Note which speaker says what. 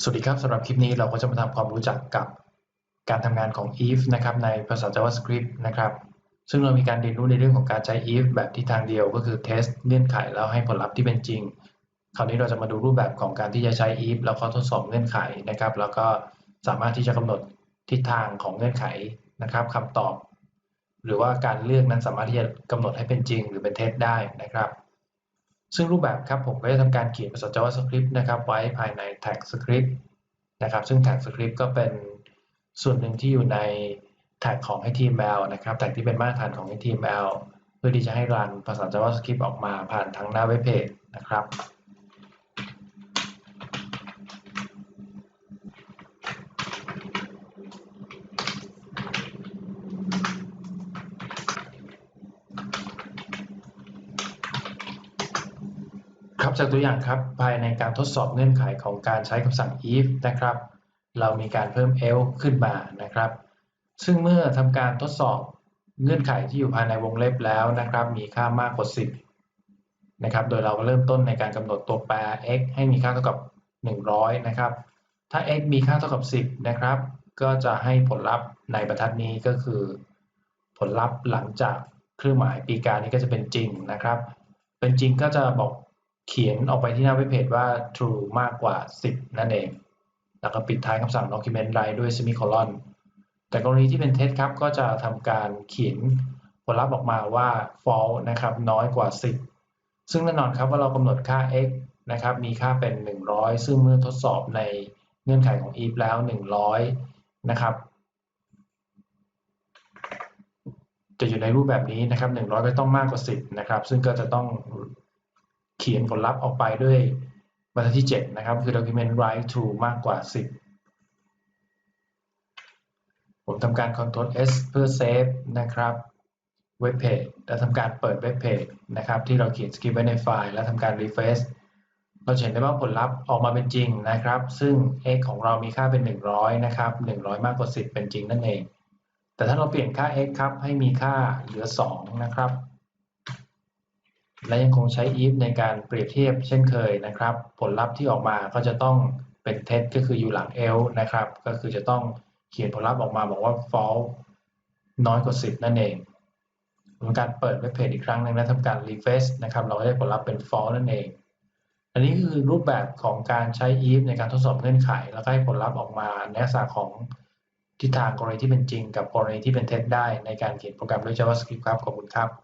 Speaker 1: สวัสดีครับสำหรับคลิปนี้เราก็จะมาทำความรู้จักกับการทำงานของ if นะครับในภาษา JavaScript นะครับ ซึ่งเรามีการเรียนรู้ในเรื่องของการใช้ if แบบที่ทางเดียวก็คือ test เงื่อนไขแล้วให้ผลลัพธ์ที่เป็นจริง คราวนี้เราจะมาดูรูปแบบของการที่จะใช้ if แล้วก็ทดสอบเงื่อนไขนะครับ แล้วก็สามารถที่จะกำหนดทิศทางของเงื่อนไขนะครับคำตอบ หรือว่าการเลือกนั้นสามารถที่จะกำหนดให้เป็นจริง หรือเป็นเท็จได้นะครับ ซึ่งรูปแบบครับผมก็จะทำการเขียนภาษา JavaScript นะครับไว้ภายใน tag script นะครับ ซึ่ง tag script ก็เป็นส่วนหนึ่งที่อยู่ใน tag ของ HTML นะครับ tag ที่เป็นมาตรฐานของ HTML เพื่อที่จะให้รันภาษา JavaScript ออกมาผ่านทางหน้าเว็บเพจนะครับ ครับจากตัวอย่างครับภายในการทดสอบเงื่อนไขของการใช้คำสั่ง if นะครับ เรามีการเพิ่ม else ขึ้นมานะครับ ซึ่งเมื่อทำการทดสอบเงื่อนไขที่อยู่ภายในวงเล็บแล้วนะครับ มีค่ามากกว่า 10 นะครับ โดยเราเริ่มต้นในการกำหนดตัวแปร x ให้มีค่าเท่ากับ 100 นะครับ ถ้า x มีค่าเท่ากับ 10 นะครับ ก็จะให้ผลลัพธ์ในบรรทัดนี้ก็คือ ผลลัพธ์หลังจากเครื่องหมายปีกานี้ก็จะเป็นจริงนะครับ เป็นจริงก็จะบอก เขียนออกไปที่หน้าเว็บเพจว่า true มากกว่า 10 นั่นเอง แล้วก็ปิดท้ายคำสั่ง document write ด้วย semicolon แต่กรณีที่เป็น test ครับ ก็จะทำการเขียนผลลัพธ์ออกมาว่า false นะครับ น้อยกว่า 10 ซึ่งแน่นอนครับว่าเรากำหนดค่า x นะครับ มีค่าเป็น 100 ซึ่งเมื่อทดสอบในเงื่อนไขของ if แล้ว 100 นะครับจะอยู่ในรูปแบบนี้นะครับ100 ก็ต้องมากกว่า 10 นะครับ ซึ่งก็จะต้อง เขียนผลลัพธ์ออกไปด้วยบรรทัดที่ 7 นะครับ คือ document write true มากกว่า 10 ผมทำการ Ctrl S เพื่อเซฟนะครับเว็บเพจและทำการเปิดเว็บเพจนะครับ ที่เราเขียนสคริปต์ไว้ในไฟล์ และทำการ refresh เราเห็นได้ว่าผลลัพธ์ออกมาเป็นจริงนะครับ ซึ่ง x ของเรามีค่าเป็น 100 นะครับ 100 มากกว่า 10 เป็นจริงนั่นเอง แต่ถ้าเราเปลี่ยนค่า x ครับ ให้มีค่าเหลือ 2 นะครับ และยังคงใช้ if ในการเปรียบเทียบเช่นเคยนะครับ ผลลัพธ์ที่ออกมาก็จะต้องเป็นเท็จก็คืออยู่หลัง else นะครับ ก็คือจะต้องเขียนผลลัพธ์ออกมาบอกว่า false น้อยกว่า 10 นั่นเองทำการเปิดเว็บเพจอีกครั้งหนึ่งและทำการ refresh นะครับ เราได้ผลลัพธ์เป็น false นั่นเอง อันนี้คือรูปแบบของการใช้ if ในการทดสอบเงื่อนไข แล้วก็ให้ผลลัพธ์ออกมาในลักษณะของทิศทางกรณีที่เป็นจริง กับกรณีที่เป็นเท็จได้ในการเขียนโปรแกรมด้วย JavaScript ครับขอบคุณครับ